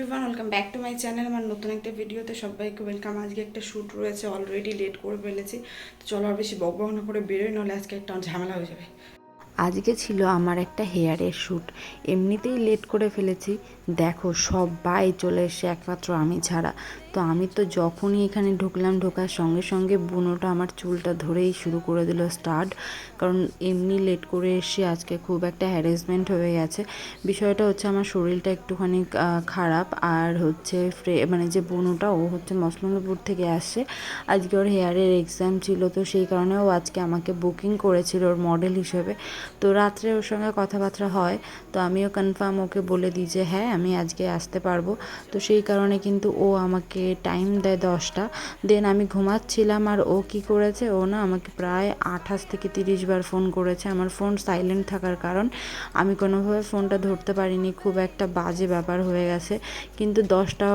Everyone welcome back to my channel আমার নতুন একটা ভিডিওতে সবাইকে ওয়েলকাম আজকে একটা শ্যুট রয়েছে অলরেডি লেট করে ফেলেছি। তো চলো আর বেশি বক বক না করে বেরোয় নাহলে আজকে একটা ঝামেলা হয়ে যাবে। আজকে ছিল আমার একটা হেয়ারের শ্যুট। এমনিতেই লেট করে ফেলেছি। দেখো, সবাই চলে এসে একমাত্র আমি ছাড়া। তো আমি তো যখনই এখানে ঢুকলাম, ঢোকার সঙ্গে সঙ্গে বুনোটা আমার চুলটা ধরেই শুরু করে দিল স্টার্ট কারণ এমনি লেট করে এসে আজকে খুব একটা হ্যারাসমেন্ট হয়ে গেছে। বিষয়টা হচ্ছে আমার শরীরটা একটুখানি খারাপ। আর হচ্ছে ফ্রে মানে যে বুনোটা, ও হচ্ছে মসলন্দপুর থেকে আসছে আজকে ওর হেয়ারের এক্সাম ছিল, তো সেই কারণে ও আজকে আমাকে বুকিং করেছিল ওর মডেল হিসেবে। তো রাত্রে ওর সঙ্গে কথাবার্তা হয়, তো আমিও কনফার্ম ওকে বলে দিই যে হ্যাঁ আমি আজকে আসতে পারব। তো সেই কারণে কিন্তু ও আমাকে টাইম দেয় দশটা। দেন আমি ঘুমাচ্ছিলাম আর ও কি করেছে, ও না আমাকে প্রায় আঠাশ থেকে তিরিশ বার ফোন করেছে। আমার ফোন সাইলেন্ট থাকার কারণ আমি কোনোভাবে ফোনটা ধরতে পারিনি, খুব একটা বাজে ব্যাপার হয়ে গেছে। কিন্তু দশটা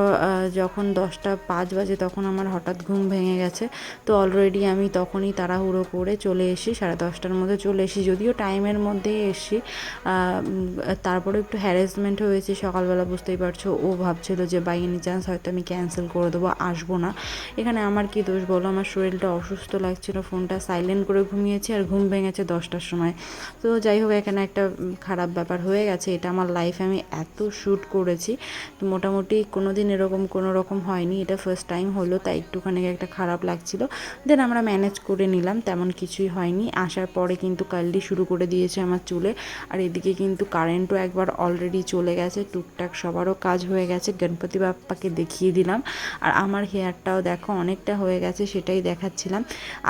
যখন দশটা পাঁচ বাজে তখন আমার হঠাৎ ঘুম ভেঙে গেছে। তো অলরেডি আমি তখনই তাড়াহুড়ো করে চলে এসি সাড়ে দশটার মধ্যে চলে এসি যদিও টাইমের মধ্যেই এসি আহ, তারপরে একটু হ্যারাসমেন্ট হয়েছে সকালবেলা বুঝতেই পারছ। ও ভাবছিল যে বাই এনি চান্স হয়তো আমি ক্যান্সেল করে দেবো আসব না। এখানে আমার কি দোষ বলো? আমার শরীরটা অসুস্থ লাগছিল ফোনটা সাইলেন্ট করে ঘুমিয়েছি আর ঘুম ভেঙেছে দশটার সময়। তো যাই হোক এখানে একটা খারাপ ব্যাপার হয়ে গেছে। এটা আমার লাইফে আমি এত শ্যুট করেছি। তো মোটামুটি কোনো দিন এরকম কোনো রকম হয়নি। এটা ফার্স্ট টাইম হলো তাই একটুখানি একটা খারাপ লাগছিল। দেন আমরা ম্যানেজ করে নিলাম তেমন কিছুই হয়নি। আসার পরে কিন্তু কালটি শুরু করে দিয়েছে আমার চুলে। আর এদিকে কিন্তু কারেন্টও একবার অলরেডি চলে গেছে, টুকটাক সবারও কাজ হয়ে গেছে। গণপতি বাপ্পাকে দেখিয়ে দিলাম। আর আমার হেয়ারটাও দেখো অনেকটা হয়ে গেছে, সেটাই দেখাচ্ছিলাম।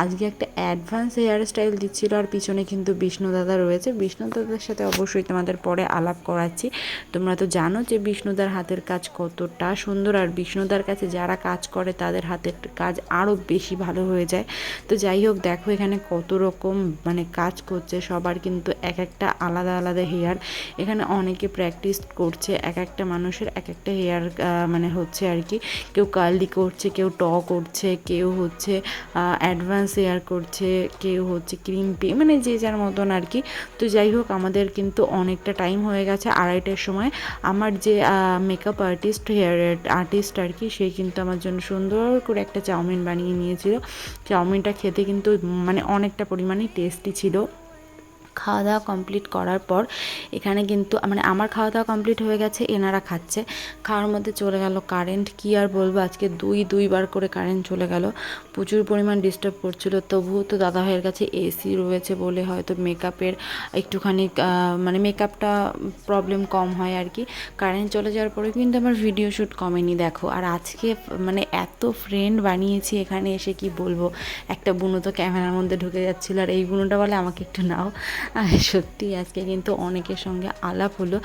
আজকে একটা অ্যাডভান্স হেয়ার স্টাইল দিচ্ছিল, আর পিছনে কিন্তু বিষ্ণু দাদা রয়েছে। বিষ্ণু দাদার সাথে অবশ্যই তোমাদের পরে আলাপ করাচ্ছি। তোমরা তো জানো যে বিষ্ণুদার হাতের কাজ কতটা সুন্দর, আর বিষ্ণুদার কাছে যারা কাজ করে, তাদের হাতের কাজ আরও বেশি ভালো হয়ে যায়। তো যাই হোক, দেখো এখানে কত রকম মানে কাজ করছে, সবার কিন্তু এক একটা আলাদা আলাদা হেয়ার। এখানে অনেকে প্র্যাকটিস করছে এক একটা মানুষের এক একটা হেয়ার মানে হচ্ছে আর কি। কেউ কার্লি করছে, কেউ ট করছে, কেউ হচ্ছে অ্যাডভান্স হেয়ার করছে, কেউ হচ্ছে ক্রিম্পি মানে যে যার মতন আর কি। তো যাই হোক, আমাদের কিন্তু অনেকটা টাইম হয়ে গেছে আড়াইটার সময়। আমার যে মেকআপ আর্টিস্ট হেয়ার আর্টিস্ট আর কি, সে কিন্তু আমার জন্য সুন্দর করে একটা চাউমিন বানিয়ে নিয়েছিল। চাউমিনটা খেতে কিন্তু মানে অনেকটা পরিমাণে টেস্টি ছিল। খাওয়া দাওয়া কমপ্লিট করার পর এখানে কিন্তু মানে আমার খাওয়া দাওয়া কমপ্লিট হয়ে গেছে, এনারা খাচ্ছে। খাওয়ার মধ্যে চলে গেল কারেন্ট কি আর বলব? আজকে দুই, দুইবার করে কারেন্ট চলে গেল। প্রচুর পরিমাণ ডিস্টার্ব করছিল। তবুও তো দাদা ভাইয়ের কাছে এসি রয়েছে বলে হয়তো মেকআপের একটুখানি মানে মেকআপটা প্রবলেম কম হয় আর কি। কারেন্ট চলে যাওয়ার পরে কিন্তু আমার ভিডিও শ্যুট কমেনি, দেখো। আর আজকে মানে এত ফ্রেন্ড বানিয়েছি এখানে এসে কি বলব? একটা বুনো তো ক্যামেরার মধ্যে ঢুকে যাচ্ছিল আর এই বুনোটা বলে আমাকে একটু নাও। সত্যি আজকে কিন্তু অনেকের সঙ্গে আলাপ হলো।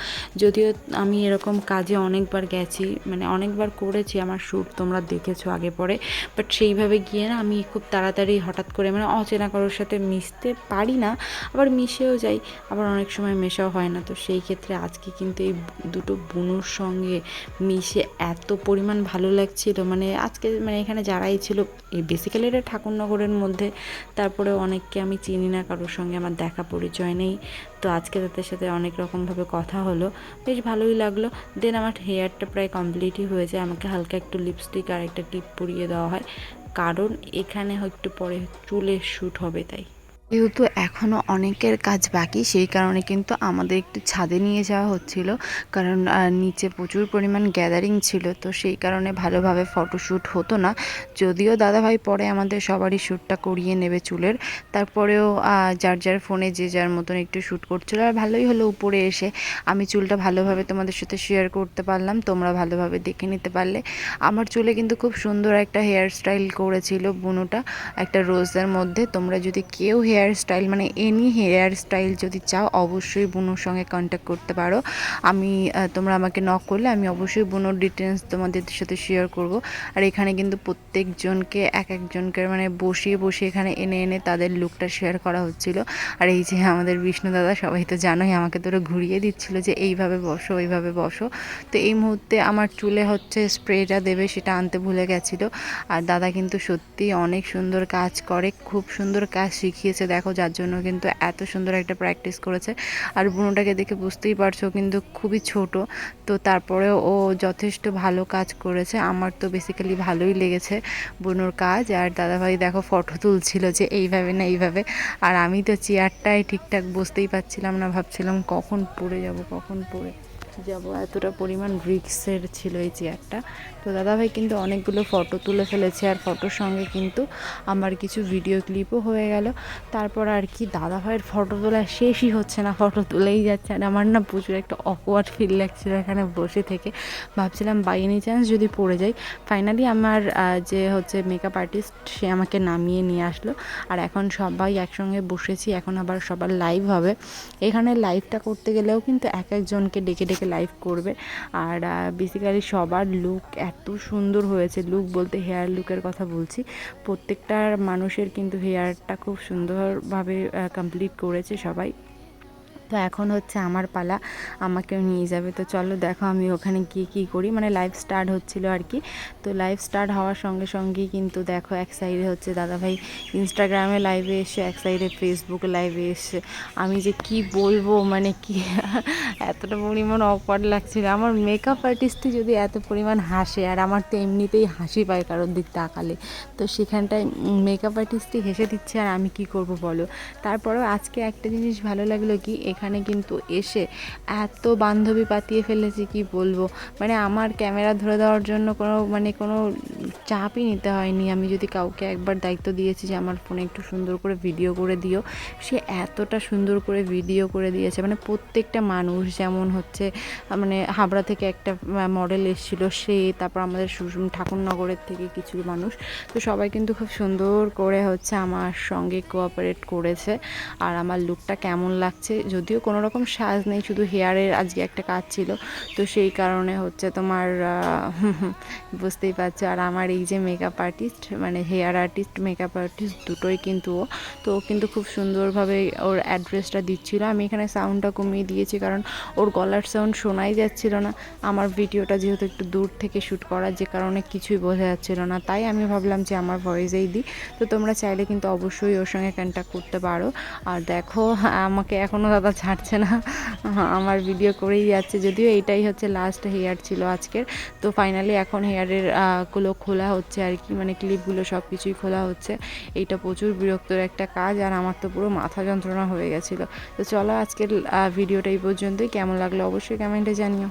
যদিও আমি এরকম কাজে অনেকবার গেছি মানে অনেকবার করেছি আমার শ্যুট, তোমরা দেখেছ আগে পরে। বাট সেইভাবে গিয়ে না আমি খুব তাড়াতাড়ি হঠাৎ করে মানে অচেনা কারোর সাথে মিশতে পারি না, আবার মিশেও যাই, আবার অনেক সময় মেশাও হয় না। তো সেই ক্ষেত্রে আজকে কিন্তু এই দুটো বুনুর সঙ্গে মিশে এত পরিমাণ ভালো লাগছিল। মানে আজকে মানে এখানে যারাই ছিল, এই বেসিক্যালি এটা ঠাকুরনগরের মধ্যে তারপরে অনেককে আমি চিনি না কারোর সঙ্গে আমার দেখা পরিচয় নেই। তো আজকে তাদের সাথে অনেক রকমভাবে কথা হলো। বেশ ভালোই লাগল। দেন আমার হেয়ারটা প্রায় কমপ্লিটই হয়ে যায়। আমাকে হালকা একটু লিপস্টিক আর একটা টিপ পরিয়ে দেওয়া হয়। কারণ এখানে একটু পরে চুলের শ্যুট হবে তাই। যেহেতু এখনও অনেকের কাজ বাকি, সেই কারণে কিন্তু আমাদের একটু ছাদে নিয়ে যাওয়া হচ্ছিল। কারণ নিচে প্রচুর পরিমাণ গ্যাদারিং ছিল, তো সেই কারণে ভালোভাবে ফটোশ্যুট হতো না। যদিও দাদাভাই পরে আমাদের সবারই শ্যুটটা করিয়ে নেবে চুলের। তারপরেও যার যার ফোনে যে যার মতন একটু শ্যুট করছিল, আর ভালোই হলো উপরে এসে। আমি চুলটা ভালোভাবে তোমাদের সাথে শেয়ার করতে পারলাম, তোমরা ভালোভাবে দেখে নিতে পারলে। আমার চুলে কিন্তু খুব সুন্দর একটা হেয়ার স্টাইল করেছিল বুনোটা, একটা রোজের মধ্যে। তোমরা যদি কেউ হেয়ার স্টাইল মানে এনি হেয়ার স্টাইল যদি চাও, অবশ্যই বুনুর সঙ্গে কন্ট্যাক্ট করতে পারো। আমি তোমরা আমাকে নক করলে আমি অবশ্যই বুনুর ডিটেলস তোমাদের সাথে শেয়ার করব। আর এখানে কিন্তু প্রত্যেকজনকে, এক একজনকে মানে বসিয়ে বসিয়ে এখানে এনে এনে তাদের লুকটা শেয়ার করা হচ্ছিল। আর এই যে আমাদের বিষ্ণু দাদা, সবাই তো জানোই আমাকে তোরা ঘুরিয়ে দিচ্ছিল যে এইভাবে বসো এইভাবে বসো। তো এই মুহূর্তে আমার চুলে হচ্ছে স্প্রেটা দেবে, সেটা আনতে ভুলে গেছিল। আর দাদা কিন্তু সত্যি অনেক সুন্দর কাজ করে, খুব সুন্দর কাজ শিখিয়েছে দেখো যার জন্য কিন্তু এত সুন্দর একটা প্র্যাকটিস করেছে। আর বুনোটাকে দেখে বুঝতেই পারছ কিন্তু খুবই ছোট। তো তারপরে ও যথেষ্ট ভালো কাজ করেছে। আমার তো বেসিক্যালি ভালোই লেগেছে বুনোর কাজ। আর দাদাভাই দেখো ফটো তুলছিল যে এইভাবে না এইভাবে। আর আমি তো চেয়ারটাই ঠিকঠাক বসতেই পারছিলাম না। ভাবছিলাম কখন পড়ে যাব, কখন পড়ে। যাব। এতটা পরিমাণ রিক্সের ছিল এই চেয়ারটা তো দাদাভাই কিন্তু অনেকগুলো ফটো তুলে ফেলেছে আর ফটোর সঙ্গে কিন্তু আমার কিছু ভিডিও ক্লিপও হয়ে গেল। তারপর আর কি দাদাভাইয়ের ফটো তোলা শেষই হচ্ছে না ফটো তুলেই যাচ্ছে আর আমার না প্রচুর একটা অকওয়ার্ড ফিল লাগছিল এখানে বসে থেকে। ভাবছিলাম বাই এনি চান্স যদি পড়ে যাই। ফাইনালি আমার যে হচ্ছে মেকআপ আর্টিস্ট সে আমাকে নামিয়ে নিয়ে আসলো। আর এখন সবাই একসঙ্গে বসেছি, এখন আবার সবার লাইভ হবে। এখানে লাইভটা করতে গেলেও কিন্তু এক একজনকে ডেকে ডেকে লাইভ করবে। আর বেসিক্যালি সবার লুক এত সুন্দর হয়েছে। লুক বলতে হেয়ার লুকের কথা বলছি। প্রত্যেকটা মানুষের কিন্তু হেয়ারটা খুব সুন্দরভাবে কমপ্লিট করেছে সবাই। তো এখন হচ্ছে আমার পালা, আমাকেও নিয়ে যাবে। তো চলো দেখো আমি ওখানে গিয়ে কী করি। মানে লাইভ স্টার্ট হচ্ছিল আর কি। তো লাইভ স্টার্ট হওয়ার সঙ্গে সঙ্গেই কিন্তু দেখো এক সাইডে হচ্ছে দাদাভাই ইনস্টাগ্রামে লাইভে এসে, এক সাইডে ফেসবুকে লাইভে এসে। আমি যে কি বলব? মানে কি এতটা পরিমাণ অকওয়ার্ড লাগছিল। আমার মেকআপ আর্টিস্টই যদি এত পরিমাণ হাসে, আর আমার তো এমনিতেই হাসি পায় কারোর দিক তাকালে। তো সেখানটায় মেকআপ আর্টিস্টই হেসে দিচ্ছে, আর আমি কি করব বলো? তারপরেও আজকে একটা জিনিস ভালো লাগল কি? এখানে কিন্তু এসে এত বান্ধবী পাতিয়ে ফেলেছি, কি বলব? মানে আমার ক্যামেরা ধরে দেওয়ার জন্য কোনো মানে কোনো চাপই নিতে হয়নি। আমি যদি কাউকে একবার দায়িত্ব দিয়েছি যে আমার ফোনে একটু সুন্দর করে ভিডিও করে দিও, সে এতটা সুন্দর করে ভিডিও করে দিয়েছে। মানে প্রত্যেকটা মানুষ যেমন হচ্ছে মানে হাবড়া থেকে একটা মডেল এসেছিল সে, তারপর আমাদের ঠাকুরনগরের থেকে কিছু মানুষ। তো সবাই কিন্তু খুব সুন্দর করে হচ্ছে আমার সঙ্গে কোঅপারেট করেছে। আর আমার লুকটা কেমন লাগছে, যদিও কোনো রকম সাজ নেই, শুধু হেয়ারের আজকে একটা কাজ ছিল। তো সেই কারণে হচ্ছে তোমার বুঝতেই পারছ। আর আমার এই যে মেকআপ আর্টিস্ট মানে হেয়ার আর্টিস্ট মেকআপ আর্টিস্ট দুটোই কিন্তু ও। তো ও কিন্তু খুব সুন্দরভাবে ওর অ্যাড্রেসটা দিচ্ছিল। আমি এখানে সাউন্ডটা কমিয়ে দিয়েছি কারণ ওর গলার সাউন্ড শোনাই যাচ্ছিল না। আমার ভিডিওটা যেহেতু একটু দূর থেকে শ্যুট করা যে কারণে কিছুই বোঝা যাচ্ছিল না। তাই আমি ভাবলাম যে আমার ভয়েসেই দিই। তো তোমরা চাইলে কিন্তু অবশ্যই ওর সঙ্গে কন্ট্যাক্ট করতে পারো। আর দেখো, আমাকে এখনও দাদা ছাড়ছে না। আমার ভিডিও করেই যাচ্ছে। যদিও এইটাই হচ্ছে লাস্ট হেয়ার ছিল আজকের। তো ফাইনালি এখন হেয়ারেরগুলো খোলা হচ্ছে আর কি মানে ক্লিপগুলো সব কিছুই খোলা হচ্ছে। এইটা প্রচুর বিরক্তর একটা কাজ আর আমার তো পুরো মাথা যন্ত্রণা হয়ে গেছিল। তো চলো আজকের ভিডিওটা এই পর্যন্তই। কেমন লাগল অবশ্যই কমেন্টে জানিও।